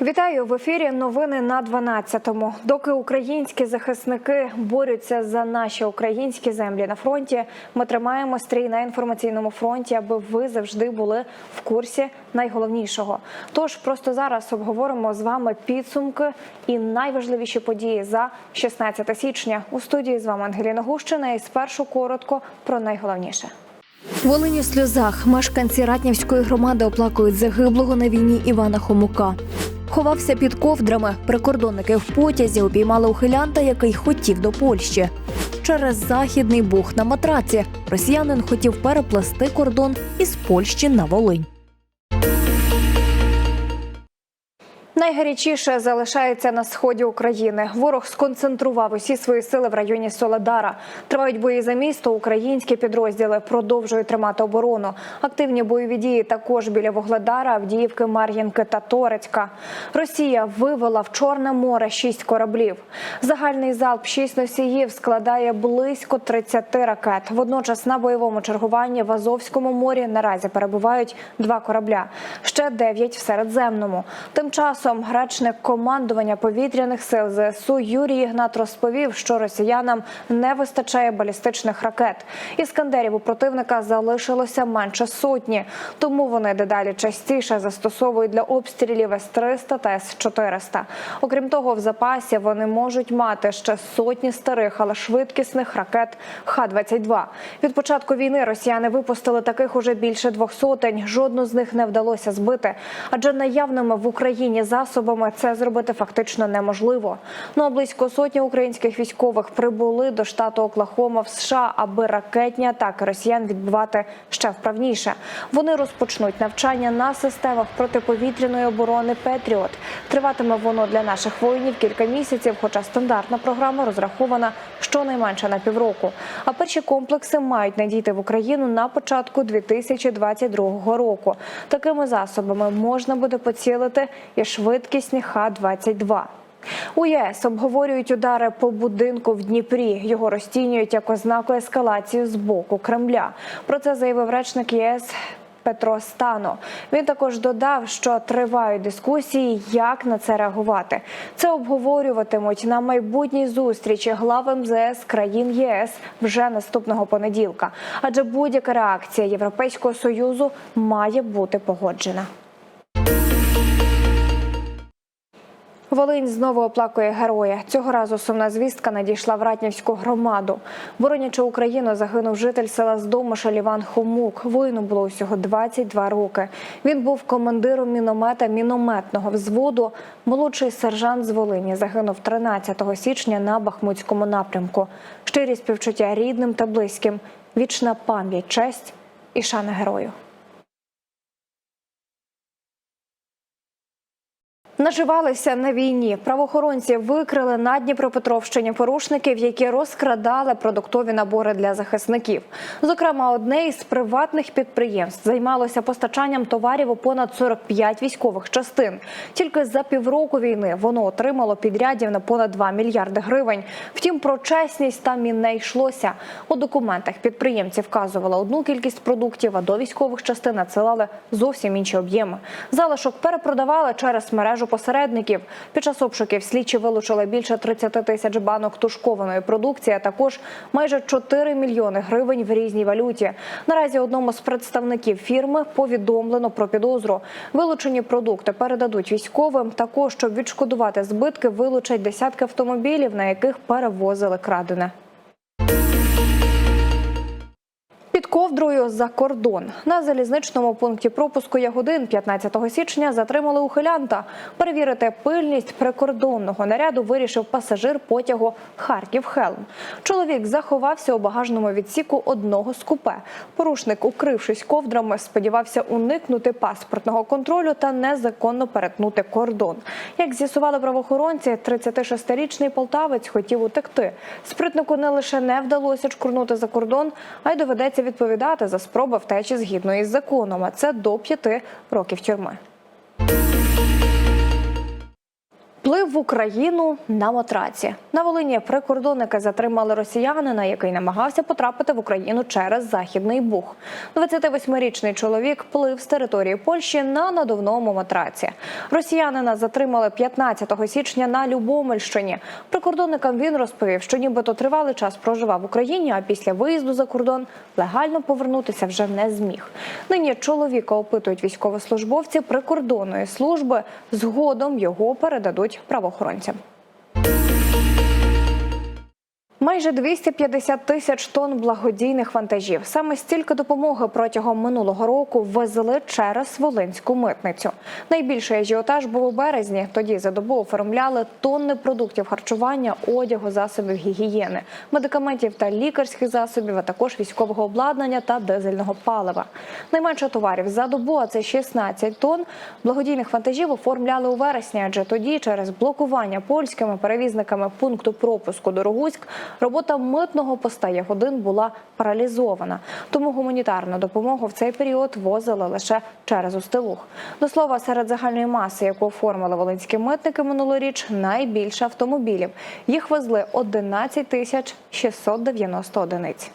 Вітаю в ефірі. Новини на 12-му. Доки українські захисники борються за наші українські землі на фронті, ми тримаємо стрій на інформаційному фронті, аби ви завжди були в курсі найголовнішого. Тож просто зараз обговоримо з вами підсумки і найважливіші події за 16 січня. У студії з вами Ангеліна Гущина. І спершу коротко про найголовніше. Волині сльозах мешканці Ратнівської громади оплакують загиблого на війні Івана Хомука. Ховався під ковдрами. Прикордонники в потязі обіймали ухилянта, який хотів до Польщі. Через західний бух на матраці росіянин хотів переплести кордон із Польщі на Волинь. Найгарячіше залишається на сході України. Ворог сконцентрував усі свої сили в районі Соледара. Тривають бої за місто. Українські підрозділи продовжують тримати оборону. Активні бойові дії також біля Вугледара, Авдіївки, Мар'їнки та Торецька. Росія вивела в Чорне море шість кораблів. Загальний залп шість носіїв складає близько 30 ракет. Водночас на бойовому чергуванні в Азовському морі наразі перебувають два корабля, ще дев'ять в Середземному. Тим часом речник командування повітряних сил ЗСУ Юрій Ігнат розповів, що росіянам не вистачає балістичних ракет. Іскандерів у противника залишилося менше сотні, тому вони дедалі частіше застосовують для обстрілів С-300 та С-400. Окрім того, в запасі вони можуть мати ще сотні старих, але швидкісних ракет Х-22. Від початку війни росіяни випустили таких уже більше двох сотень. Жодну з них не вдалося збити, адже наявними в Україні засобами це зробити фактично неможливо. Ну а близько сотні українських військових прибули до штату Оклахома в США, аби ракетні атаки росіян відбивати ще вправніше. Вони розпочнуть навчання на системах протиповітряної оборони Петріот. Триватиме воно для наших воїнів кілька місяців, хоча стандартна програма розрахована щонайменше на півроку. А перші комплекси мають надійти в Україну на початку 2022 року. Такими засобами можна буде поцілити і швидкісні Х-22. У ЄС обговорюють удари по будинку в Дніпрі. Його розцінюють як ознаку ескалації з боку Кремля. Про це заявив речник ЄС. Петро Стано він також додав, що тривають дискусії, як на це реагувати. Це обговорюватимуть на майбутній зустрічі глав МЗС країн ЄС вже наступного понеділка. Адже будь-яка реакція Європейського союзу має бути погоджена. Волинь знову оплакує героя. Цього разу сумна звістка надійшла в Ратнівську громаду. Боронячи Україну, загинув житель села Здомишель Іван Хомук. Воїну було усього 22 роки. Він був командиром міномета мінометного взводу. Молодший сержант з Волині загинув 13 січня на Бахмутському напрямку. Щирі співчуття рідним та близьким. Вічна пам'ять, честь і шана герою. Наживалися на війні. Правоохоронці викрили на Дніпропетровщині порушників, які розкрадали продуктові набори для захисників. Зокрема, одне із приватних підприємств займалося постачанням товарів у понад 45 військових частин. Тільки за півроку війни воно отримало підрядів на понад 2 мільярди гривень. Втім, про чесність там і не йшлося. У документах підприємці вказували одну кількість продуктів, а до військових частин надсилали зовсім інші об'єми. Залишок перепродавали через мережу посередників. Під час обшуків слідчі вилучили більше 30 тисяч банок тушкованої продукції, а також майже 4 мільйони гривень в різній валюті. Наразі одному з представників фірми повідомлено про підозру. Вилучені продукти передадуть військовим. Також щоб відшкодувати збитки, вилучать десятки автомобілів, на яких перевозили крадене. Ковдрою за кордон на залізничному пункті пропуску Ягодин 15 січня затримали ухилянта. Перевірити пильність прикордонного наряду вирішив пасажир потягу Харків Хелм. Чоловік заховався у багажному відсіку одного з купе. Порушник, укрившись ковдрами, сподівався уникнути паспортного контролю та незаконно перетнути кордон. Як з'ясували правоохоронці, 36-річний полтавець хотів утекти. Спритнику не лише не вдалося чкурнути за кордон, а й доведеться відповідати за спроби втечі згідно із законом. А це до п'яти років тюрми. Вплив в Україну на матраці. На Волині прикордонники затримали росіянина, який намагався потрапити в Україну через західний буг. 28-річний чоловік плив з території Польщі на надувному матраці. Росіянина затримали 15 січня на Любомельщині. Прикордонникам він розповів, що нібито тривалий час проживав в Україні, а після виїзду за кордон легально повернутися вже не зміг. Нині чоловіка опитують військовослужбовці прикордонної служби. Згодом його передадуть правоохоронцям. Майже 250 тисяч тонн благодійних вантажів. Саме стільки допомоги протягом минулого року везли через Волинську митницю. Найбільший ажіотаж був у березні. Тоді за добу оформляли тонни продуктів харчування, одягу, засобів гігієни, медикаментів та лікарських засобів, а також військового обладнання та дизельного палива. Найменше товарів за добу, а це 16 тонн. Благодійних вантажів оформляли у вересні, адже тоді через блокування польськими перевізниками пункту пропуску Дорогуськ робота митного поста Ягодин була паралізована. Тому гуманітарну допомогу в цей період возили лише через Устилух. До слова, серед загальної маси, яку оформили волинські митники минулоріч, найбільше автомобілів. Їх везли 11 тисяч 690 одиниць.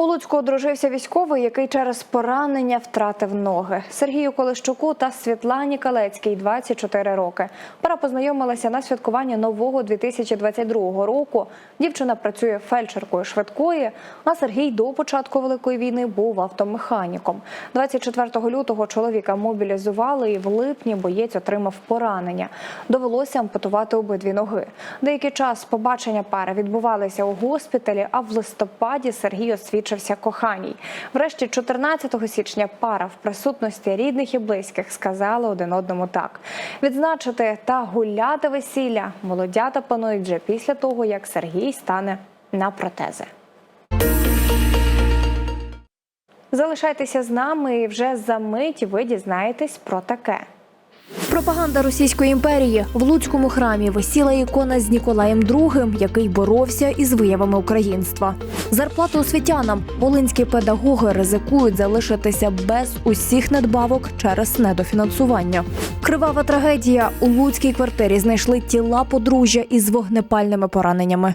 У Луцьку одружився військовий, який через поранення втратив ноги. Сергію Колещуку та Світлані Калецькій 24 роки. Пара познайомилася на святкуванні нового 2022 року. Дівчина працює фельдшеркою швидкої, а Сергій до початку великої війни був автомеханіком. 24 лютого чоловіка мобілізували, і в липні боєць отримав поранення. Довелося ампутувати обидві ноги. Деякий час побачення пари відбувалися у госпіталі. А в листопаді Сергій освідчився коханій. Врешті, 14 січня, пара в присутності рідних і близьких сказали один одному так: відзначити та гуляти весілля молодята планують вже після того, як Сергій стане на протези. Залишайтеся з нами і вже за мить ви дізнаєтесь про таке. Пропаганда Російської імперії в Луцькому храмі висіла ікона з Ніколаєм II, який боровся із виявами українства. Зарплату освітянам волинські педагоги ризикують залишитися без усіх надбавок через недофінансування. Кривава трагедія у луцькій квартирі знайшли тіла подружжя із вогнепальними пораненнями.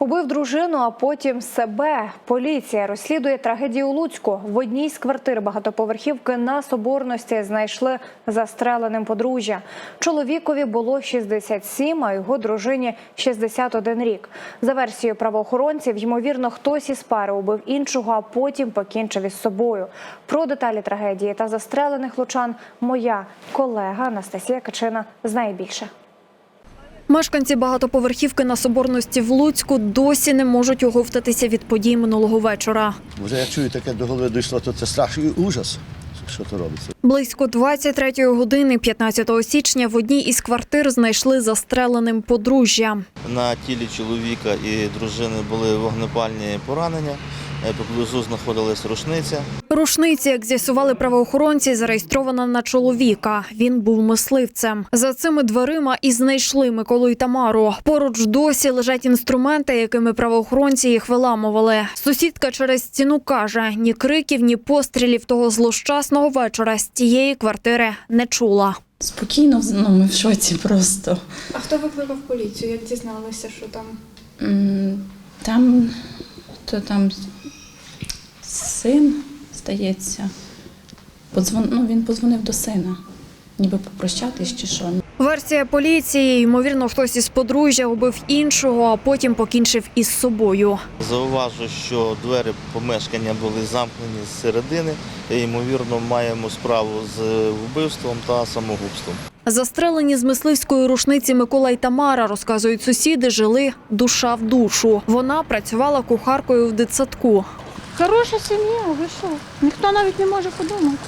Убив дружину, а потім себе. Поліція розслідує трагедію у Луцьку. В одній з квартир багатоповерхівки на Соборності знайшли застреленим подружжя. Чоловікові було 67, а його дружині 61 рік. За версією правоохоронців, ймовірно, хтось із пари убив іншого, а потім покінчив із собою. Про деталі трагедії та застрелених лучан моя колега Анастасія Качина знає більше. Мешканці багатоповерхівки на Соборності в Луцьку досі не можуть оговтатися від подій минулого вечора. Вже я чую таке до голови дійшло, то це страшний ужас, що то робиться. Близько 23 години 15 січня в одній із квартир знайшли застреленим подружжя. На тілі чоловіка і дружини були вогнепальні поранення. Е, Поблизу знаходилась рушниця. Рушниці, як з'ясували правоохоронці, зареєстрована на чоловіка. Він був мисливцем. За цими дверима і знайшли Миколу і Тамару. Поруч досі лежать інструменти, якими правоохоронці їх виламували. Сусідка через стіну каже: ні криків, ні пострілів того злощасного вечора з тієї квартири не чула. Спокійно, ну ми в шоці просто. А хто викликав поліцію? Як дізналися, що там? Там, то там син, здається, подзвон, ну, він подзвонив до сина, ніби попрощатись чи що. Версія поліції, ймовірно, хтось із подружжя убив іншого, а потім покінчив із собою. Зауважу, що двері помешкання були замкнені з середини. І, ймовірно, маємо справу з вбивством та самогубством. Застрелені з мисливської рушниці Микола й Тамара, розказують сусіди, жили душа в душу. Вона працювала кухаркою в дитсадку. Хороша сім'я, ви що? Ніхто навіть не може подумати.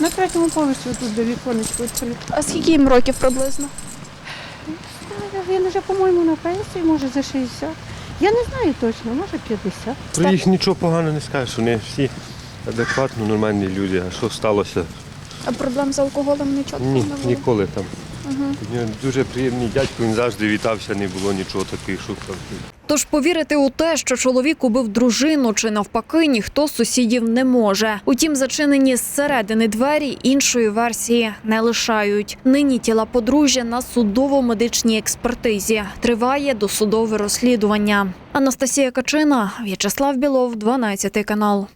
На третьому поверсі тут де віконечко відкрите. А скільки їм років приблизно? Він вже, по-моєму, на пенсії, може за 60. Я не знаю точно, може 50. Про їх нічого поганого не скажеш, вони всі адекватно нормальні люди. А що сталося? А проблем з алкоголем нічого Ні, не було? ніколи там. У нього Дуже приємний дядько, він завжди вітався, не було нічого таких, що. Тож повірити у те, що чоловік убив дружину чи навпаки, ніхто з сусідів не може. Утім, зачинені зсередини двері іншої версії не лишають. Нині тіла подружжя на судово-медичній експертизі. Триває досудове розслідування. Анастасія Качина, В'ячеслав Білов, 12 канал.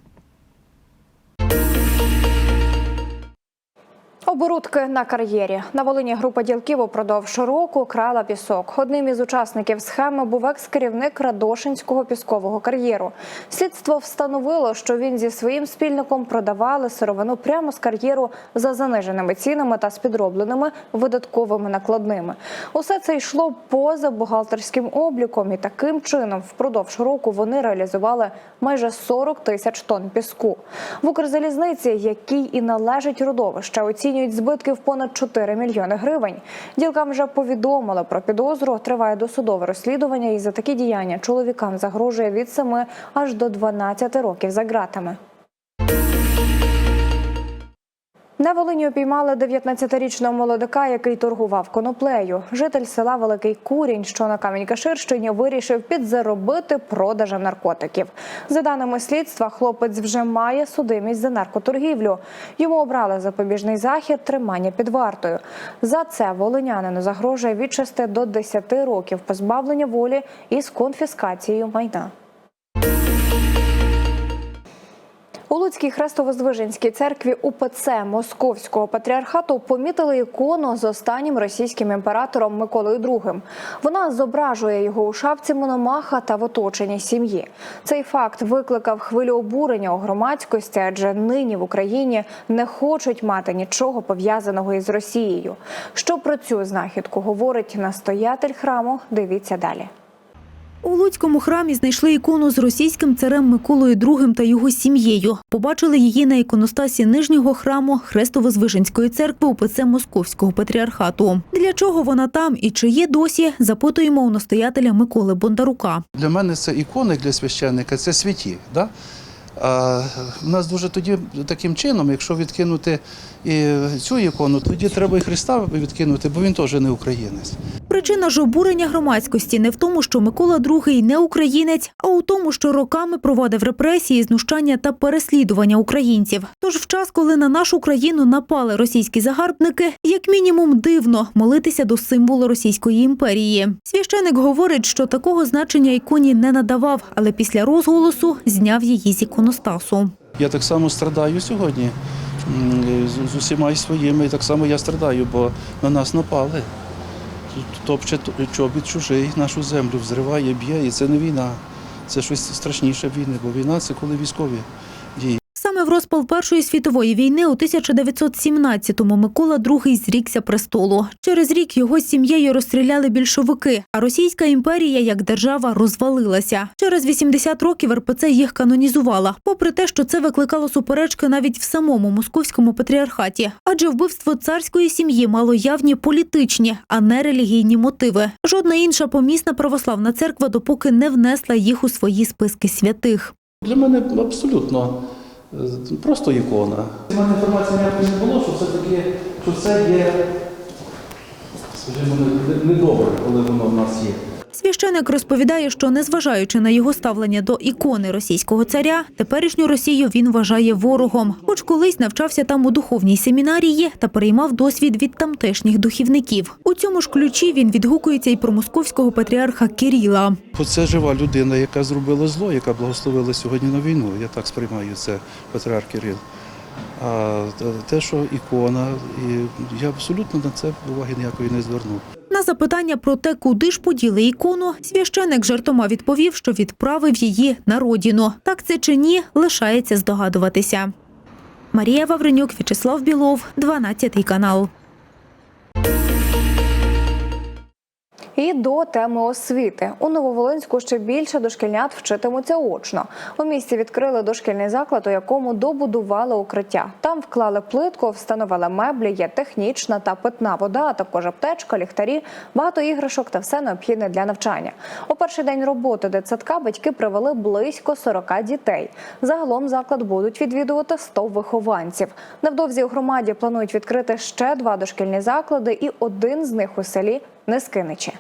Оборудки на кар'єрі на Волині група ділків упродовж року крала пісок. Одним із учасників схеми був екс-керівник Радошинського піскового кар'єру. Слідство встановило, що він зі своїм спільником продавали сировину прямо з кар'єру за заниженими цінами та з підробленими видатковими накладними. Усе це йшло поза бухгалтерським обліком, і таким чином впродовж року вони реалізували майже 40 тисяч тонн піску. В Укрзалізниці, якій і належить родовище, оцінюють збитки в понад 4 мільйони гривень. Ділкам вже повідомили про підозру. Триває досудове розслідування, і за такі діяння чоловікам загрожує від 7 аж до 12 років за ґратами. На Волині опіймали 19-річного молодика, який торгував коноплею. Житель села Великий Курінь, що на Камінь-Каширщині, вирішив підзаробити продажем наркотиків. За даними слідства, хлопець вже має судимість за наркоторгівлю. Йому обрали запобіжний захід тримання під вартою. За це волинянину загрожує від 6 до 10 років позбавлення волі із конфіскацією майна. У Луцькій Хрестово-Звиженській церкві УПЦ Московського патріархату помітили ікону з останнім російським імператором Миколою II. Вона зображує його у шапці мономаха та в оточенні сім'ї. Цей факт викликав хвилю обурення у громадськості, адже нині в Україні не хочуть мати нічого пов'язаного із Росією. Що про цю знахідку говорить настоятель храму? Дивіться далі. У Луцькому храмі знайшли ікону з російським царем Миколою II та його сім'єю. Побачили її на іконостасі нижнього храму Хрестово-Звиженської церкви УПЦ Московського патріархату. Для чого вона там і чи є досі, запитуємо у настоятеля Миколи Бондарука. Для мене це ікони для священника, це святі. Да? В нас дуже тоді таким чином, якщо відкинути і цю ікону, тоді треба і Христа відкинути, бо він теж не українець. Причина ж обурення громадськості не в тому, що Микола II не українець, а у тому, що роками проводив репресії, знущання та переслідування українців. Тож в час, коли на нашу країну напали російські загарбники, як мінімум дивно молитися до символу Російської імперії. Священик говорить, що такого значення іконі не надавав, але після розголосу зняв її з іконостасу. Я так само страдаю сьогодні з, усіма своїми, так само я страдаю, бо на нас напали. Топче чобіт чужий нашу землю, взриває, б'є, і це не війна. Це щось страшніше війни, бо війна це коли військові. Саме в розпал Першої світової війни у 1917-му Микола II зрікся престолу. Через рік його з сім'єю розстріляли більшовики, а Російська імперія як держава розвалилася. Через 80 років РПЦ їх канонізувала, попри те, що це викликало суперечки навіть в самому московському патріархаті. Адже вбивство царської сім'ї мало явні політичні, а не релігійні мотиви. Жодна інша помісна православна церква допоки не внесла їх у свої списки святих. Для мене абсолютно просто ікона. У мене інформації ніякої не було, що все-таки що це є, скажімо, недобре, коли воно в нас є. Священик розповідає, що незважаючи на його ставлення до ікони російського царя, теперішню Росію він вважає ворогом. Хоч колись навчався там у духовній семінарії та переймав досвід від тамтешніх духівників. У цьому ж ключі він відгукується і про московського патріарха Кирила. Це жива людина, яка зробила зло, яка благословила сьогодні на війну. Я так сприймаю це патріарх Кирил. А те, що ікона, і я абсолютно на це уваги ніякої не звернув. На запитання про те, куди ж поділи ікону, священик жартома відповів, що відправив її на родину. Так це чи ні, лишається здогадуватися. Марія Вавренюк, В'ячеслав Білов, 12 канал. І до теми освіти у Нововолинську ще більше дошкільнят вчитимуться очно. У місті відкрили дошкільний заклад, у якому добудували укриття. Там вклали плитку, встановили меблі, є технічна та питна вода, а також аптечка, ліхтарі, багато іграшок та все необхідне для навчання. У перший день роботи дитсадка батьки привели близько 40 дітей. Загалом заклад будуть відвідувати 100 вихованців. Невдовзі у громаді планують відкрити ще два дошкільні заклади, і один з них у селі Нескиничі.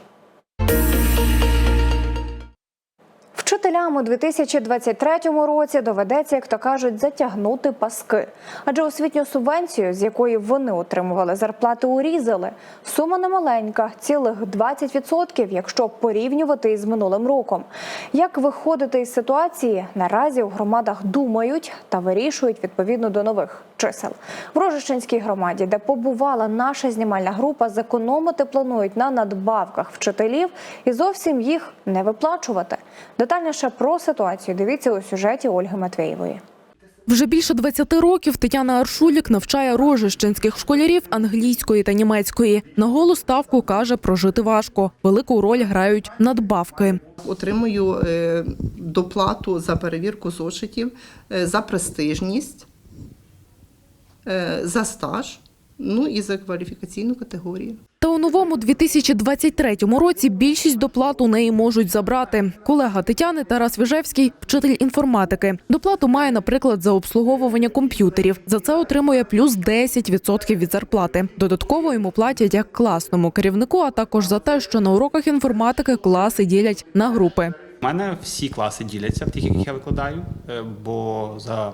Вчителям у 2023 році доведеться, як то кажуть, затягнути паски. Адже освітню субвенцію, з якої вони отримували зарплати, урізали. Сума немаленька, цілих 20%, якщо порівнювати із минулим роком. Як виходити із ситуації, наразі у громадах думають та вирішують відповідно до нових чисел. В Рожищенській громаді, де побувала наша знімальна група, зекономити планують на надбавках вчителів і зовсім їх не виплачувати. Детальніше про ситуацію дивіться у сюжеті Ольги Матвєєвої. Вже більше 20 років Тетяна Аршулік навчає рожищенських школярів англійської та німецької. На голу ставку каже, прожити важко. Велику роль грають надбавки. Отримую е, доплату за перевірку зошитів, е, за престижність, е, за стаж, ну і за кваліфікаційну категорію. Та у новому 2023 році більшість доплат у неї можуть забрати. Колега Тетяни Тарас Віжевський, вчитель інформатики. Доплату має, наприклад, за обслуговування комп'ютерів. За це отримує плюс 10% від зарплати. Додатково йому платять як класному керівнику, а також за те, що на уроках інформатики класи ділять на групи. У мене всі класи діляться в тих, яких я викладаю, е, бо за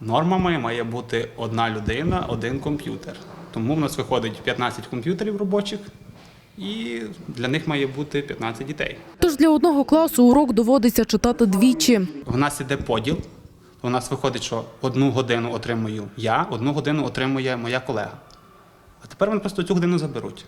нормами має бути одна людина, один комп'ютер. Тому в нас виходить 15 комп'ютерів робочих, і для них має бути 15 дітей. Тож для одного класу урок доводиться читати двічі. У нас іде поділ. У нас виходить, що одну годину отримую я, одну годину отримує моя колега. А тепер вони просто цю годину заберуть.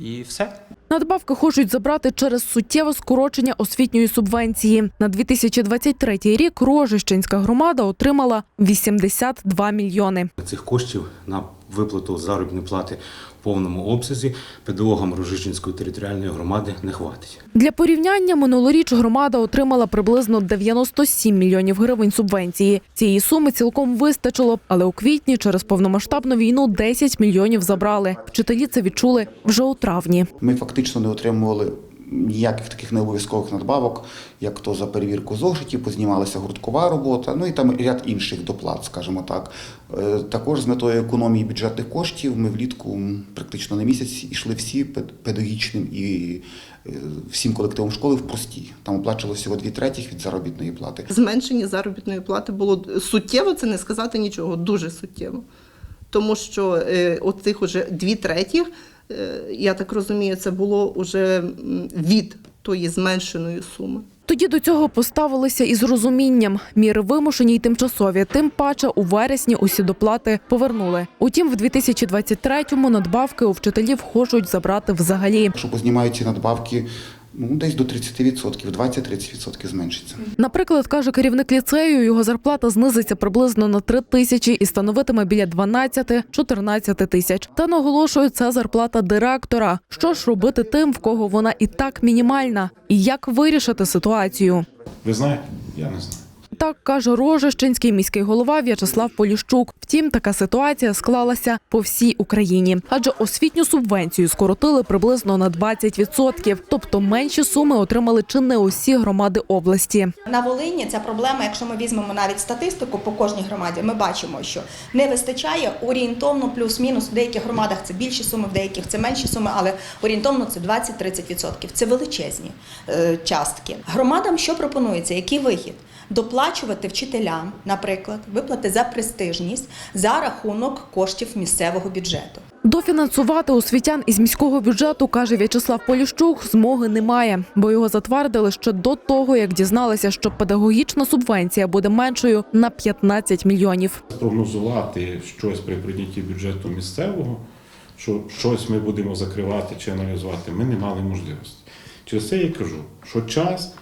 І все. Надбавки хочуть забрати через суттєве скорочення освітньої субвенції. На 2023 рік Рожищенська громада отримала 82 мільйони. Цих коштів на виплату заробітної плати в повному обсязі педагогам Рожичинської територіальної громади не хватить. Для порівняння минулоріч громада отримала приблизно 97 мільйонів гривень субвенції. Цієї суми цілком вистачило, але у квітні через повномасштабну війну 10 мільйонів забрали. Вчителі це відчули вже у травні. Ми фактично не отримували ніяких таких необов'язкових надбавок, як то за перевірку зошитів, познімалася гурткова робота, ну і там ряд інших доплат, скажімо так. Е, Також з метою економії бюджетних коштів ми влітку практично на місяць йшли всі пед- педагогічним і е, всім колективом школи в прості. Там оплачувалося всього дві третіх від заробітної плати. Зменшення заробітної плати було суттєво, це не сказати нічого, дуже суттєво. Тому що е, оцих уже дві третіх, я так розумію, це було вже від тої зменшеної суми. Тоді до цього поставилися із розумінням. Міри вимушені й тимчасові. Тим паче у вересні усі доплати повернули. Утім, в 2023-му надбавки у вчителів хочуть забрати взагалі. Якщо познімають ці надбавки, ну десь до 30%, 20-30% зменшиться. Наприклад, каже керівник ліцею, його зарплата знизиться приблизно на 3 тисячі і становитиме біля 12-14 тисяч. Та наголошує, це зарплата директора. Що ж робити тим, в кого вона і так мінімальна, і як вирішити ситуацію? Ви знаєте? Я не знаю. Так каже Рожищенський міський голова В'ячеслав Поліщук. Втім, така ситуація склалася по всій Україні, адже освітню субвенцію скоротили приблизно на 20%. Тобто менші суми отримали чи не усі громади області. На Волині ця проблема, якщо ми візьмемо навіть статистику по кожній громаді, ми бачимо, що не вистачає орієнтовно плюс-мінус. В деяких громадах це більші суми, в деяких це менші суми, але орієнтовно це 20-30%. Це величезні е, частки. Громадам що пропонується? Який вихід? Доплачувати вчителям, наприклад, виплати за престижність за рахунок коштів місцевого бюджету. Дофінансувати освітян із міського бюджету, каже В'ячеслав Поліщук, змоги немає, бо його затвердили ще до того, як дізналися, що педагогічна субвенція буде меншою на 15 мільйонів. Прогнозувати щось при прийнятті бюджету місцевого, що щось ми будемо закривати чи аналізувати, ми не мали можливості. Через це я кажу, що час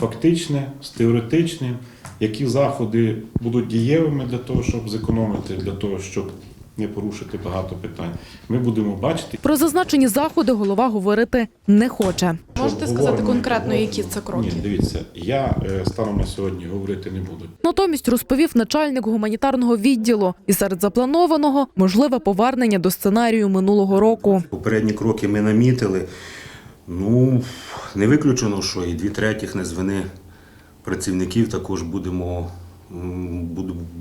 фактичне, з теоретичним, які заходи будуть дієвими для того, щоб зекономити, для того, щоб не порушити багато питань. Ми будемо бачити. Про зазначені заходи голова говорити не хоче. Можете сказати конкретно, які це кроки? Ні, дивіться, я е, станом на сьогодні говорити не буду. Натомість розповів начальник гуманітарного відділу, і серед запланованого можливе повернення до сценарію минулого року. Попередні кроки ми намітили. Ну, не виключено, що і дві третіх не звини працівників також будемо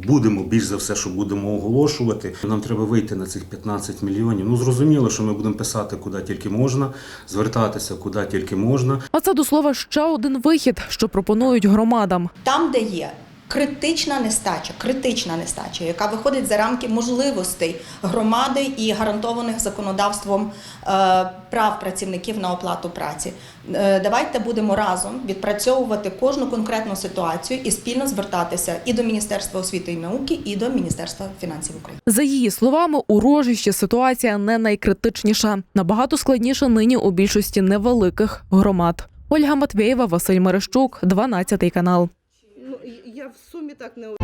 будемо більш за все, що будемо оголошувати. Нам треба вийти на цих 15 мільйонів. Ну зрозуміло, що ми будемо писати куди тільки можна, звертатися куди тільки можна. А це до слова ще один вихід, що пропонують громадам. Там, де є критична нестача, критична нестача, яка виходить за рамки можливостей громади і гарантованих законодавством е, прав працівників на оплату праці. Е, Давайте будемо разом відпрацьовувати кожну конкретну ситуацію і спільно звертатися і до Міністерства освіти і науки, і до Міністерства фінансів України. За її словами, у рожищі ситуація не найкритичніша. Набагато складніша нині у більшості невеликих громад. Ольга Матвєєва, Василь Мерещук, 12 канал. Ну, я в сумі так не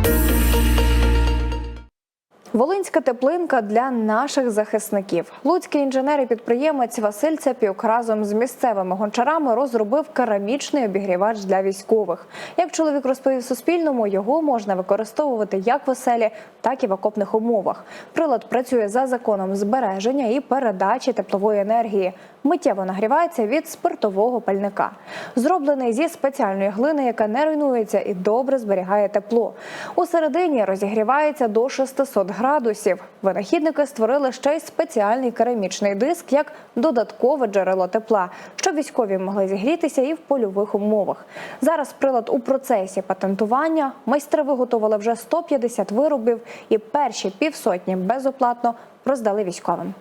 Волинська теплинка для наших захисників. Луцький інженер і підприємець Василь Цапюк разом з місцевими гончарами розробив керамічний обігрівач для військових. Як чоловік розповів Суспільному, його можна використовувати як в оселі, так і в окопних умовах. Прилад працює за законом збереження і передачі теплової енергії. Миттєво нагрівається від спиртового пальника. Зроблений зі спеціальної глини, яка не руйнується і добре зберігає тепло. У середині розігрівається до 600 градусів. Винахідники створили ще й спеціальний керамічний диск як додаткове джерело тепла, щоб військові могли зігрітися і в польових умовах. Зараз прилад у процесі патентування. Майстри виготовили вже 150 виробів і перші півсотні безоплатно роздали військовим.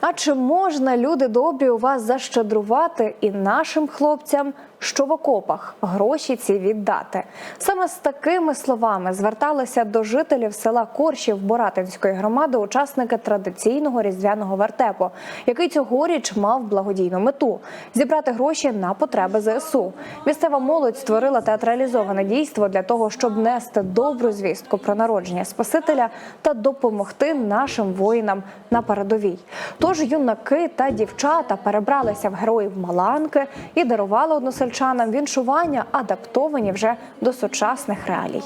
А чи можна люди добрі у вас защедрувати і нашим хлопцям, що в окопах гроші ці віддати? Саме з такими словами зверталися до жителів села Коршів Боратинської громади учасники традиційного різдвяного вертепу, який цьогоріч мав благодійну мету зібрати гроші на потреби ЗСУ. Місцева молодь створила театралізоване дійство для того, щоб нести добру звістку про народження Спасителя та допомогти нашим воїнам на передовій. Тож юнаки та дівчата перебралися в героїв Маланки і дарували односельчанам віншування, адаптовані вже до сучасних реалій.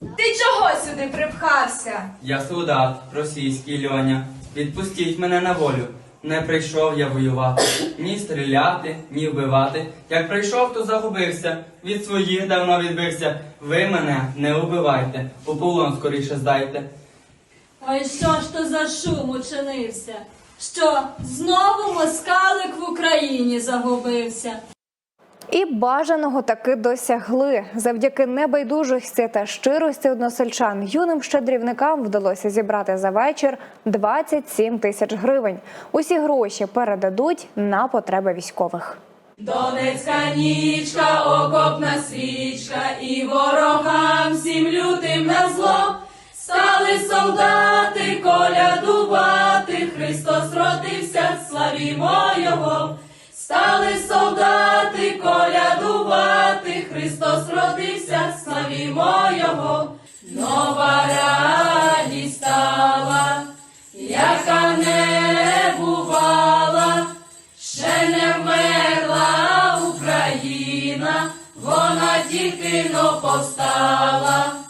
Ти чого сюди припхався? Я солдат, російський льоня. Відпустіть мене на волю. Не прийшов я воювати, ні стріляти, ні вбивати. Як прийшов, то загубився. Від своїх давно відбився. Ви мене не убивайте, у полон скоріше здайте. Ой, що ж то за шум учинився? Що знову москалик в Україні загубився? І бажаного таки досягли. Завдяки небайдужості та щирості односельчан юним щедрівникам вдалося зібрати за вечір 27 тисяч гривень. Усі гроші передадуть на потреби військових. Донецька нічка, окопна свічка, і ворогам всім лютим на зло. Стали солдати колядувати, Христос родився, славімо Його. Стали солдати колядувати, Христос родився, славімо Його. Нова радість стала, яка не бувала, ще не вмерла Україна, вона тільки но повстала.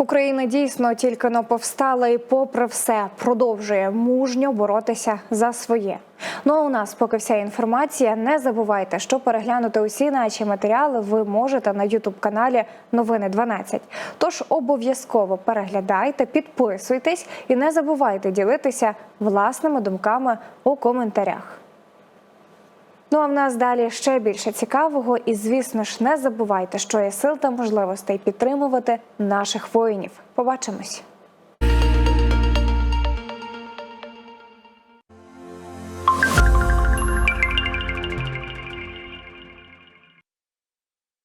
Україна дійсно тільки но повстала і, попри все, продовжує мужньо боротися за своє. Ну а у нас поки вся інформація. Не забувайте, що переглянути усі наші матеріали ви можете на Ютуб каналі Новини 12. Тож обов'язково переглядайте, підписуйтесь і не забувайте ділитися власними думками у коментарях. Ну а в нас далі ще більше цікавого, і звісно ж, не забувайте, що є сил та можливостей підтримувати наших воїнів. Побачимось.